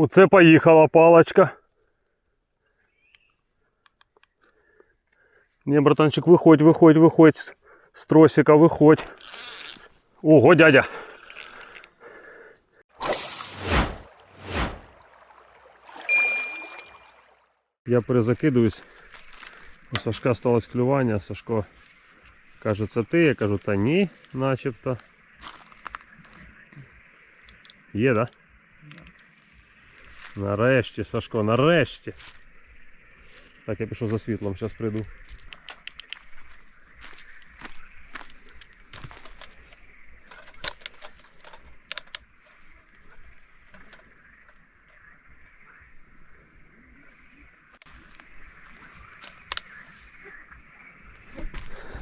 Оце поїхала палочка. Не, братанчик, виходь, виходь, виходь. з- тросика виходь. Ого, дядя. Я перезакидуюсь. У Сашка сталося клювання. Сашко каже, це ти. Я кажу, та ні, начебто. Є, да? Нарешті, Сашко, нарешті. Так, я пішов за світлом, зараз прийду.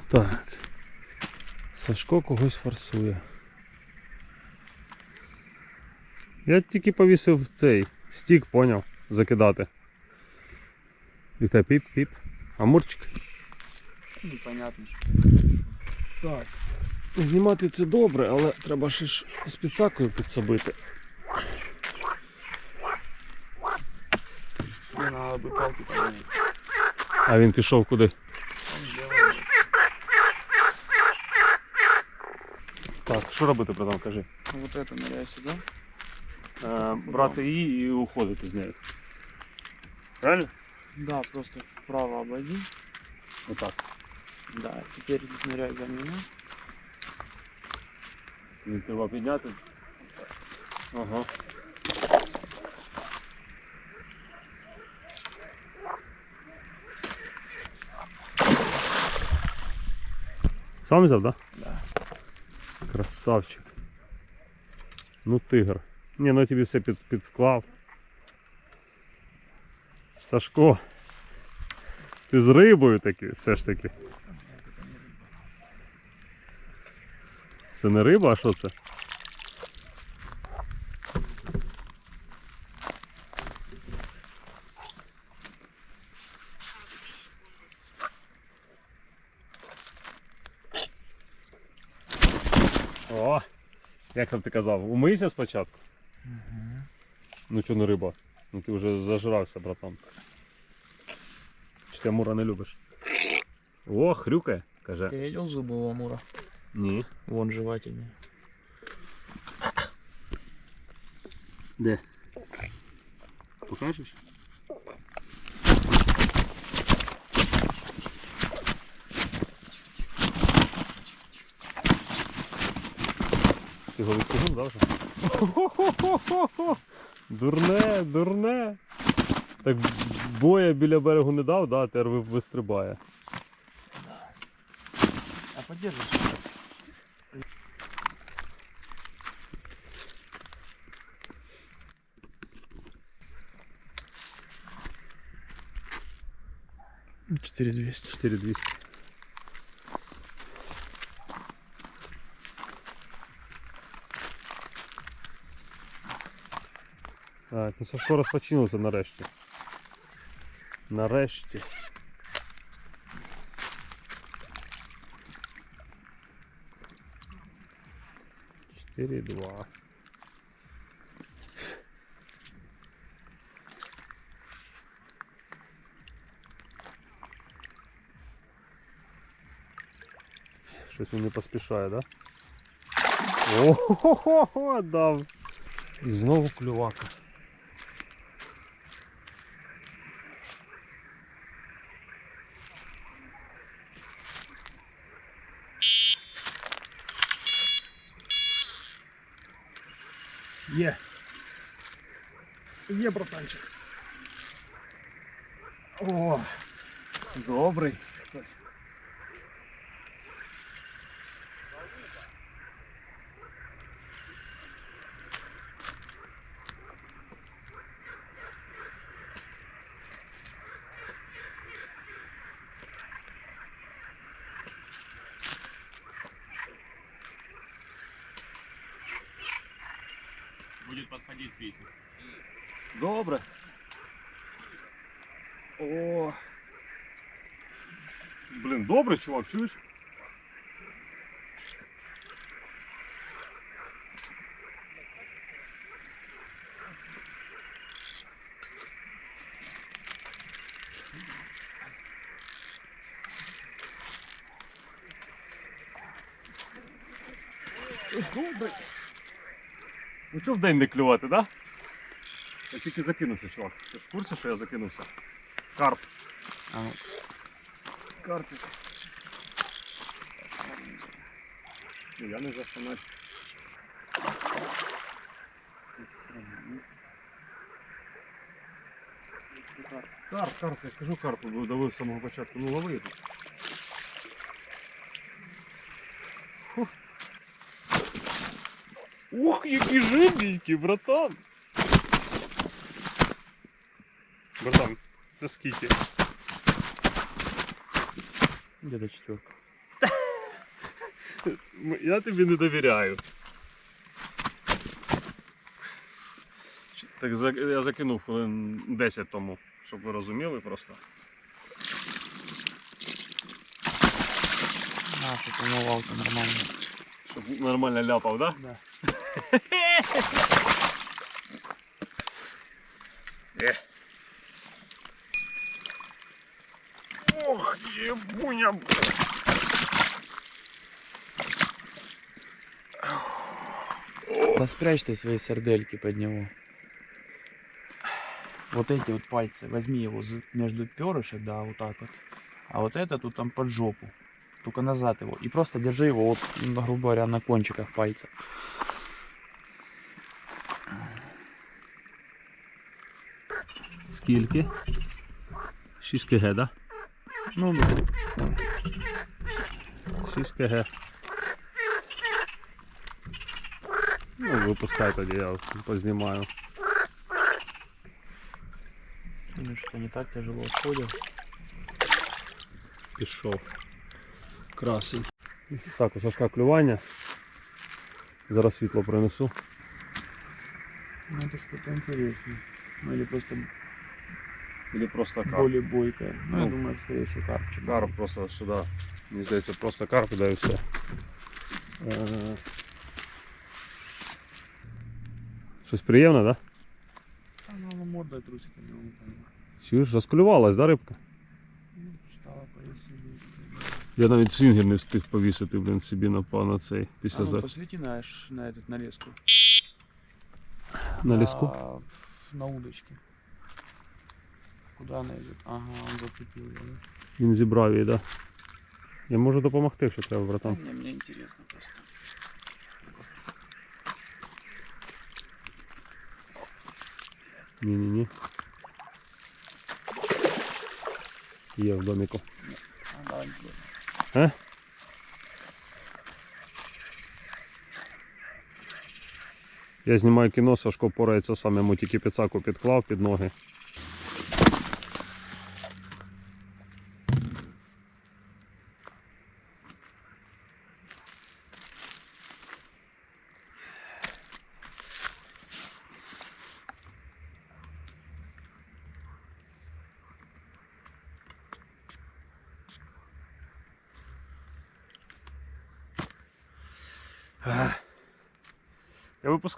Так. Сашко когось форсує. Я тільки повісив цей стік, поняв, закидати. І та піп-піп. Амурчик. Непонятно що. Так. Знімати це добре, але треба ще ж з підсакою підсобити. Не надо бы палки поменять. А він пішов куди? Там дело. Так, що робити, братан, кажи? Вот это ныряй сюда. Е, брати її і уходити з нею. Правильно? Да, просто вправо обойди. Отак. Да, теперь ныряй за меня. Він треба підняти. Ага. Сам взяв, так? Да. Да? Красавчик. Ну тигр. Ні, ну тобі все під, підклав. Сашко. Ти з рибою таки, все ж таки. Це не риба, а що це? О! Як там ти казав? Умийся спочатку? Ну чого не риба? Ну ти вже зажрався, братан. Чи ти амура не любиш? О, хрюкає, каже. Ты видел зубы у амура? Ні. Вон жевательный. Де? Покажеш? Ти його відстігнув, да, вже? Дурне, дурне. Так боя біля берегу не дав, да, тепер ви- вистрибає. А подержишь? Четыре двести. 4200. Так, Сашко розпочинувся нарешті. Нарешті. Чотири два. Щось він не поспішає, да? О-хо-хо-хо, дав. І знову клювака. Є. Є, братанчик. О, добрий. хтось. добре, чувак, чуєш? Добре. Ну що в день не клювати, да? Я тільки закинувся, чувак. Ти ж в курсі, що я закинувся? Карп. Ага. Карпик. Я не застанать. Карп, карп, я скажу карпу, бо давив з самого початку. Ну лови тут. Ух, який жирненький, братан! Братан, це скільки? где-то четверка. Я тобі не довіряю. Так я закинув хвилин 10 тому, щоб ви розуміли просто. А, что умывалка нормально. Щоб нормально ляпав, да? Да. Е. Ох, ебуня. Да спрячь ты свои сердельки под него. Вот эти вот пальцы, возьми его между перышек, да, вот так вот. А вот это тут там под жопу. Только назад его. И просто держи его, вот, ну, грубо говоря, на кончиках пальцев. Скільки? 6 кг, да? Ну, да. 6 кг. Ну, випускай тоді, я познімаю. Ну что, не так тяжело отходил. Пішов. Красень. Так, у Сашка клювання. Зараз світло принесу. Ну, это что-то интересное. Ну, или просто Или просто карп. более бойкое. Ну, я Ну, думаю, что еще карпчик. Карп просто сюди. Мені здається, просто карп да і все. Е, Щось приємне, так? Да? Она на мордой трусит, я не понимаю. Чуєш, розклювалась, да, рибка? Ну, Стала. Я навіть свінгер не встиг повісити, блін, собі на, на цей А ну, за... посвети на, на этот, на леску. на ліску. А, на удочке. Куда она идет? Ага, он зацепил ее. да? Він зібрав її, так. Да? Я можу допомогти, якщо треба, братан. Не, мне интересно просто. Ні-ні-ні. Є в доміку. Е? Я знімаю кіно, Сашко порається сам, йому тільки підсаку підклав під ноги.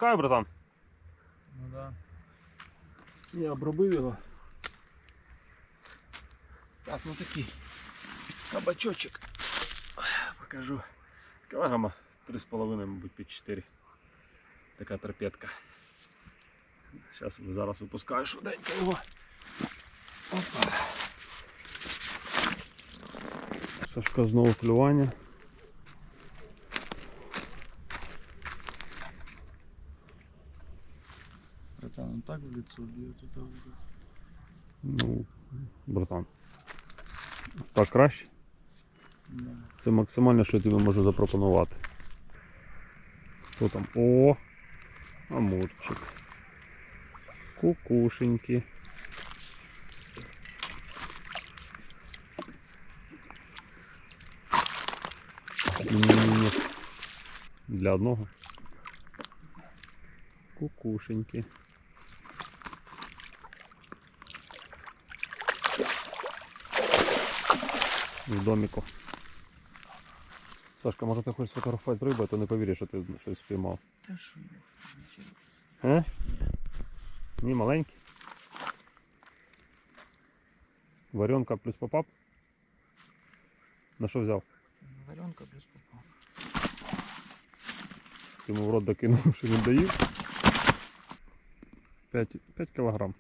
Я братан. Ну да. Я обробив його. Так, ну такие. Кабачочек. Покажу. Кілограма 3,5, мабуть, під 4. Така торпедка. Зараз, зараз випускаю швиденько його. Опа. Сашка знову клювання. Братан, он так в лицо бьет, это ужас. Ну, братан. Так краще. Да. Це максимально, що я тобі можу запропонувати. Хто там? О! Амурчик. Кукушеньки. Для одного. Кукушеньки. В доміку. Сашка, може ти хочеш сфотографувати рибу, а то не повіриш, що ти щось спіймав. Да шо, ничего. Е? Ні, маленький. Варенка плюс попап. На що взяв? Варенка плюс попал. Йому в рот докинув, що він доїв. 5, 5 кілограм.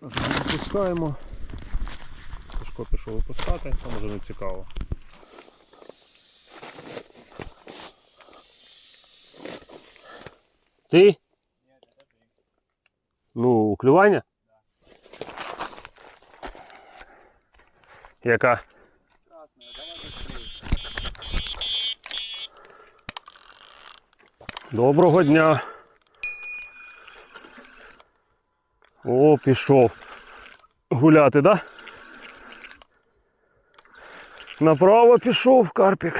Так, випускаємо. Сашко пішов випускати, там вже не цікаво. Ти? Ну, клювання? Яка? Доброго дня. О, пішов. Гуляти, да? Направо пішов карпік.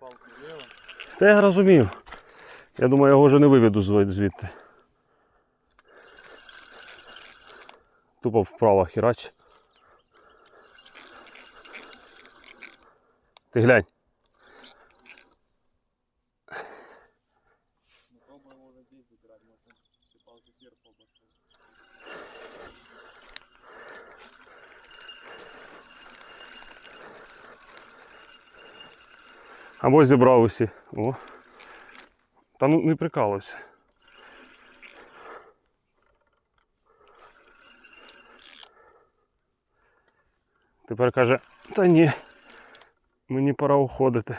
Влево. Та я розумію. Я думаю, я його вже не виведу звідти. Тупо вправо хірач. Ти глянь. Або зібрав усі. О. Та ну не прикалуйся. Тепер каже, та ні, мені пора уходити.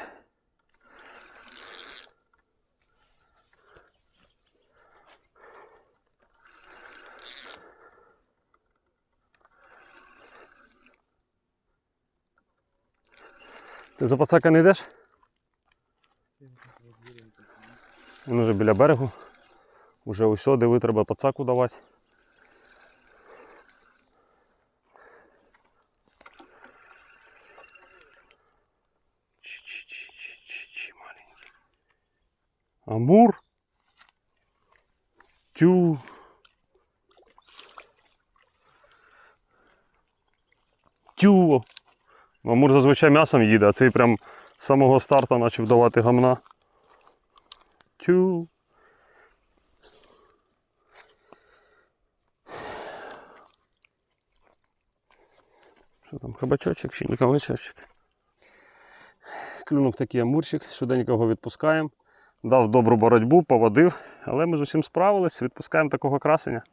Ти за пацака не йдеш? Він уже біля берегу. Уже усе, диви, треба пацаку давати. Амур. Тю. Тю. Амур зазвичай м'ясом їде, а цей прям з самого старту почав давати гамна. Тю. Що там, хабачочок чи не кабачочок? Клюнув такий амурчик, швиденько відпускаємо. Дав добру боротьбу, поводив, але ми з усім справились, відпускаємо такого красення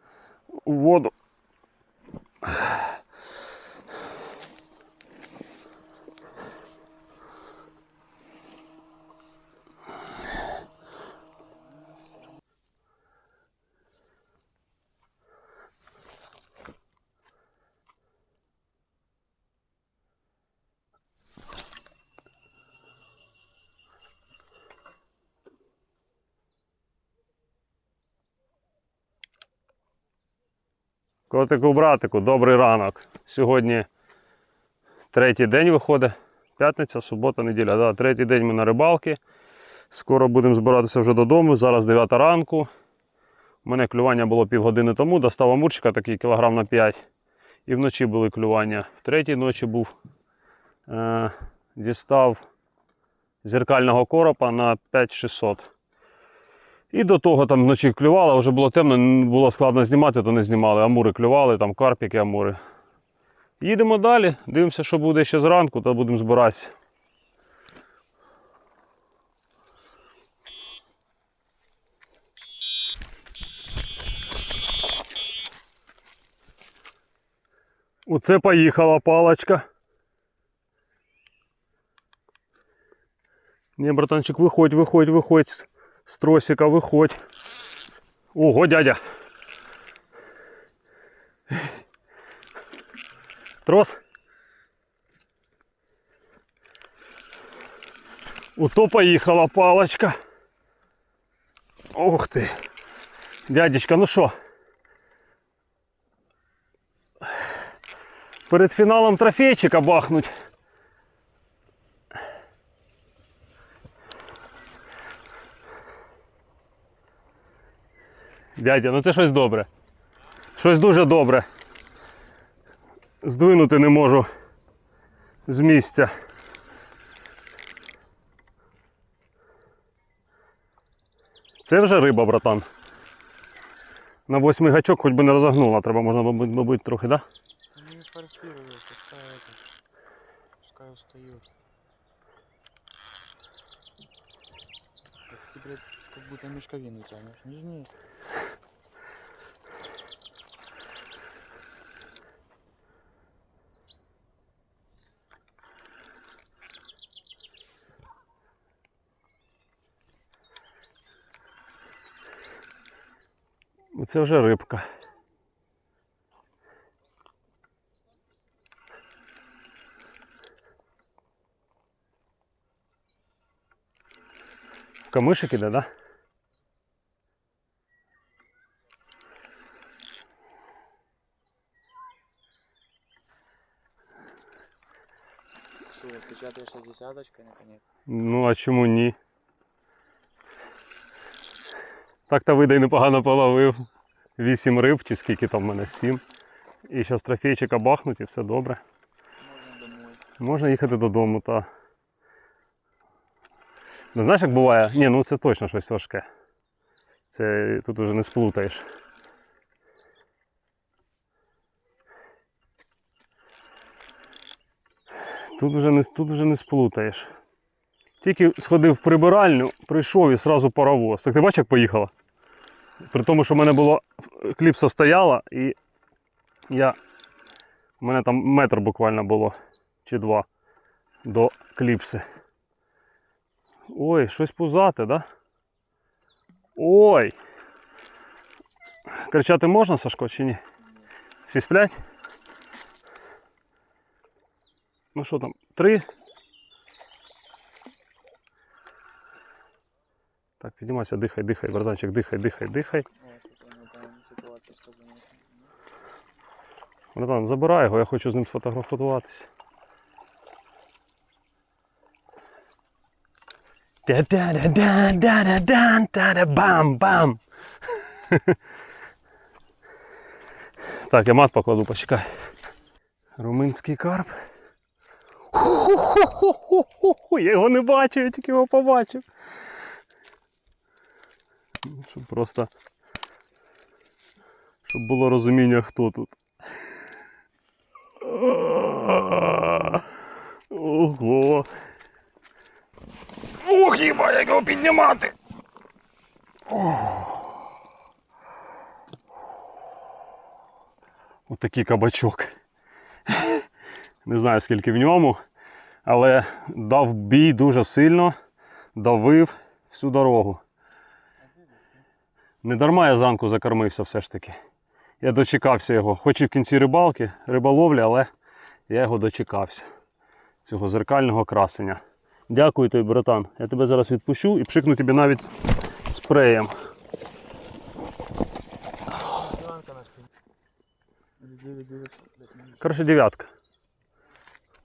у воду. Котику, братику, добрий ранок. Сьогодні третій день виходить. П'ятниця, субота, неділя. Да, третій день ми на рибалки. Скоро будемо збиратися вже додому. Зараз 9 ранку. У мене клювання було півгодини тому. Достав амурчика такий кілограм на 5. І вночі були клювання. В третій ночі був. Е, дістав зеркального коропа на 5600. І до того там вночі клювало, вже було темно, було складно знімати, то не знімали. Амури клювали, там карпіки, амури. Їдемо далі, дивимося, що буде ще зранку, то будемо збиратися. Оце поїхала палочка. Ні, братанчик, виходь, виходь, виходь. З тросика виходь. Ого, дядя. Трос. Ото поїхала палочка. Ух ти. Дядечка, ну що? Перед фіналом трофейчика бахнуть. Дядя, ну це щось добре. Щось дуже добре. Здвинути не можу з місця. Це вже риба, братан. На восьмий гачок хоч би не розогнула, треба можна, мабуть, трохи, да? Ну не форсируй, пускай. Пускай устают. Ты, блядь, как будто мешковину тянешь. Нежнее. Це вже рибка. Камишик іде, да? Что, печатаешься десяточкой наконец? Ну, а чому ні? Так-то видай непогано половив. Вісім риб, чи скільки там в мене сім. І зараз трофейчика бахнуть і все добре. Можна їхати додому, та. Ну, знаєш, як буває? Ні, ну це точно щось важке. Це тут уже не сплутаєш. Тут вже не, тут вже не сплутаєш. Тільки сходив в прибиральню, прийшов і одразу паровоз. Так ти бачиш, як поїхала? При тому, що в мене було кліпса стояла, і я. У мене там метр буквально було чи два до кліпси. Ой, щось пузате, да? Ой! Кричати можна, Сашко, чи ні? Всі сплять? Ну що там, три? Так, піднімайся, дихай, дихай, братанчик, дихай, дихай, дихай. Братан, забирай його, я хочу з ним сфотографуватися. Бам-бам! Так, я мат покладу, почекай. Румунський карп. Ху-ху-ху-ху-ху-ху. Я його не бачив, я тільки його побачив. Щоб просто. Щоб було розуміння, хто тут. Ого. Ох, хіба як його піднімати. Отакий кабачок. Не знаю скільки в ньому, але дав бій дуже сильно, давив всю дорогу. Не дарма я зранку закормився все ж таки. Я дочекався його. Хоч і в кінці рибалки, риболовлі, але я його дочекався. Цього зеркального красення. Дякую тобі, братан. Я тебе зараз відпущу і пшикну тобі навіть спреєм. Коротше, дев'ятка.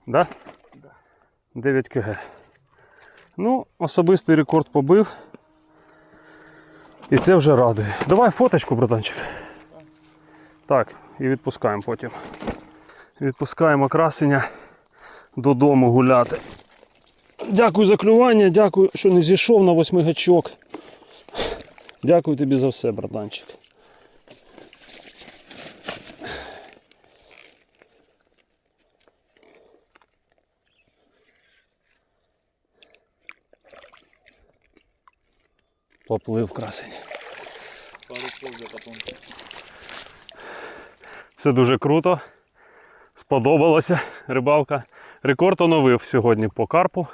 Да? Да. 9 кг. Ну, особистий рекорд побив. І це вже радує. Давай фоточку, братанчик. Так, і відпускаємо потім. Відпускаємо красення додому гуляти. Дякую за клювання, дякую, що не зійшов на восьмигачок. Дякую тобі за все, братанчик. Поплив красень. Все дуже круто. Сподобалося рибалка. Рекорд оновив сьогодні по карпу.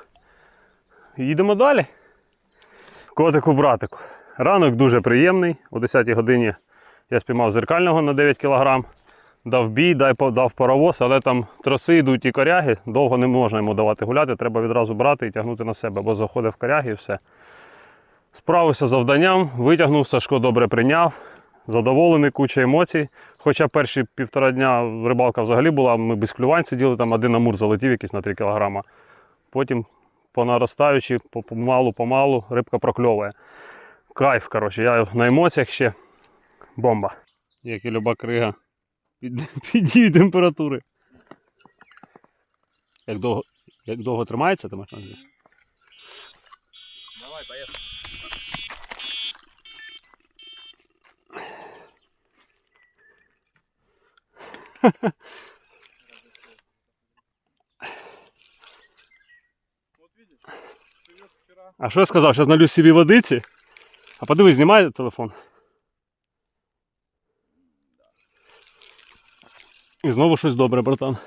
Їдемо далі. Котику братику. Ранок дуже приємний. О 10 годині я спіймав зеркального на 9 кг. Дав бій, дай дав паровоз, але там троси йдуть і коряги. Довго не можна йому давати гуляти, треба відразу брати і тягнути на себе, бо заходить в коряги і все. Справився з завданням, витягнув, Сашко добре прийняв. Задоволений, куча емоцій. Хоча перші півтора дня рибалка взагалі була, ми без клювань сиділи, там один амур залетів якийсь на 3 кг. Потім, понаростаючи, по- помалу-помалу, рибка прокльовує. Кайф, коротше, я на емоціях ще бомба. Як і люба крига. Під, під дією температури. Як довго, як довго тримається, ти маєш? А що я сказав? Зараз налю собі водиці. А подивись, знімає телефон. І знову щось добре, братан.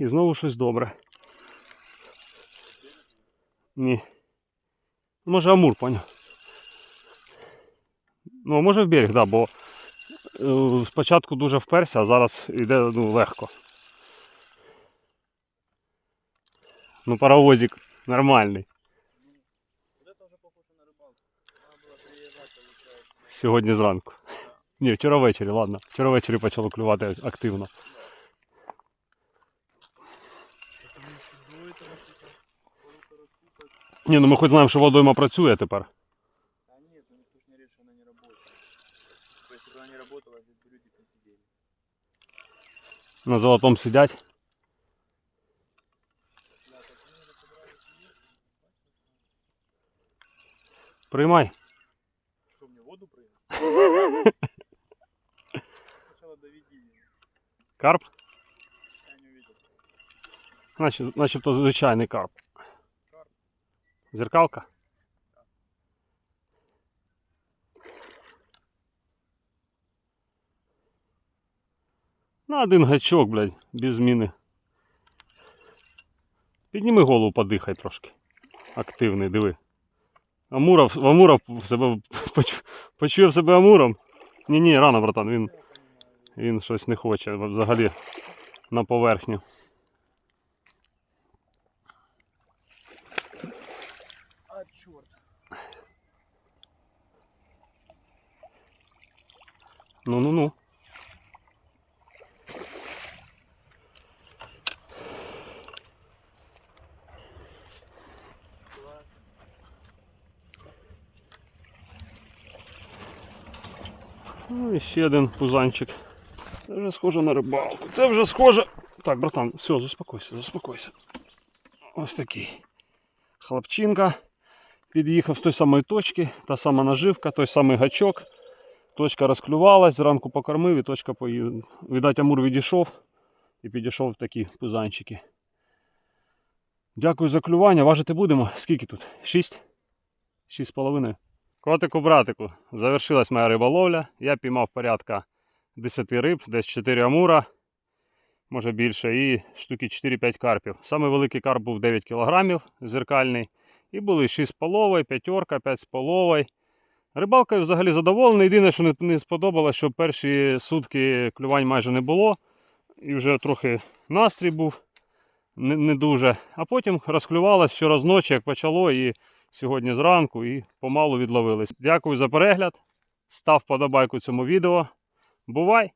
І знову щось добре. Ні. Може Амур, поняв. Ну, може в берег, да, бо е, спочатку дуже вперся, а зараз йде ну, легко. Ну, паровозик нормальний. Сьогодні зранку. Ні, вчора ввечері, ладно. Вчора ввечері почало клювати активно. Ні, ну ми хоч знаємо, що водойма працює тепер. на золотом сидять. Приймай. Що мені воду? Карп? Я не видел. Начебто звичайний карп. Карп. Зеркалка? На один гачок, блядь, без зміни. Підніми голову, подихай трошки. Активний, диви. Амуров, Амуров себе поч- почує себе Амуром. Ні, ні, рано, братан, він, він щось не хоче взагалі на поверхню. А, черт. Ну-ну-ну. І ще один пузанчик. Це вже схоже на рибалку. Це вже схоже. Так, братан, все, заспокойся, заспокойся. Ось такий. Хлопчинка. Під'їхав з той самої точки, та сама наживка, той самий гачок. Точка розклювалась, зранку покормив і точка поїде. Видать, Амур відійшов і підійшов в такі пузанчики. Дякую за клювання. Важити будемо. Скільки тут? Шість? Шість з половиною. Котику, братику, завершилась моя риболовля. Я піймав порядка 10 риб, десь 4 амура, може більше, і штуки 4-5 карпів. Самий великий карп був 9 кг зеркальний. І були 6 з п'ятерка, 5 з половою. Рибалкою взагалі задоволений. Єдине, що не, сподобалося, що перші сутки клювань майже не було. І вже трохи настрій був не, не дуже. А потім розклювалось вчора з ночі, як почало, і сьогодні зранку, і помалу відловились. Дякую за перегляд. Став подобайку цьому відео. Бувай!